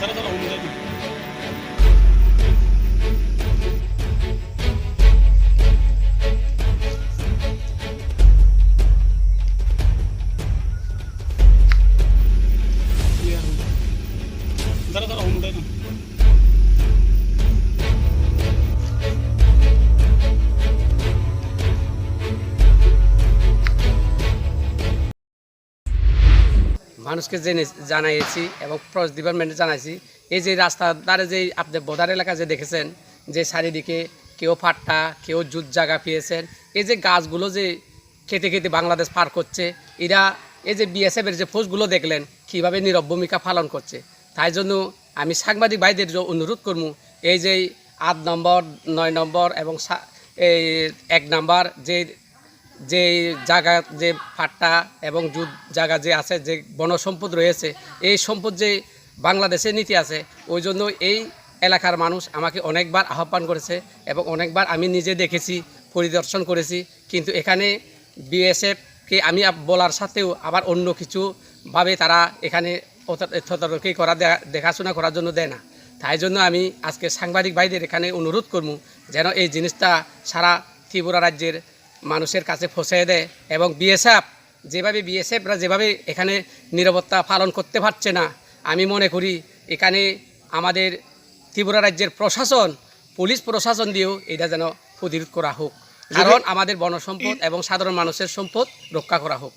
जरा जरा होऊन মানুষকে জেনে জানাইছি এবং ফরেস্ট ডিপার্টমেন্টে জানাইছি, এই যে রাস্তার ধারে যে আপনি বোদার এলাকা যে দেখেছেন, যে চারিদিকে কেউ ফাট্টা, কেউ জুত জায়গা পেয়েছেন, এই যে গাছগুলো যে খেতে খেতে বাংলাদেশ পার করছে, এরা এই যে বিএসএফের যে ফোর্সগুলো দেখলেন, কীভাবে নীরব ভূমিকা পালন করছে। তাই জন্য আমি সাংবাদিক ভাইদের অনুরোধ করব, এই যে আট নম্বর, নয় নম্বর এবং এই এক নাম্বার যে যে জায়গা, যে ফাট্টা এবং জুত জায়গা যে আছে, যে বনসম্পদ রয়েছে, এই সম্পদ যে বাংলাদেশে নীতি আছে, ওই জন্য এই এলাকার মানুষ আমাকে অনেকবার আহ্বান করেছে এবং অনেকবার আমি নিজে দেখেছি, পরিদর্শন করেছি। কিন্তু এখানে বিএসএফকে আমি বলার সাথেও আবার অন্য কিছুভাবে তারা এখানে তদারকি করা দেখাশোনা করার জন্য দেয় না। তাই জন্য আমি আজকে সাংবাদিক ভাইদের এখানে অনুরোধ করব যেন এই জিনিসটা সারা ত্রিপুরা রাজ্যের মানুষের কাছে পৌঁছে দেয় এবং বিএসএফ যেভাবে বিএসএফরা যেভাবে এখানে নিরাপত্তা পালন করতে পারছে না আমি মনে করি এখানে আমাদের ত্রিপুরা রাজ্যের প্রশাসন পুলিশ প্রশাসন দিয়েও এটা যেন প্রতিরোধ করা হোক। কারণ আমাদের বনসম্পদ এবং সাধারণ মানুষের সম্পদ রক্ষা করা হোক।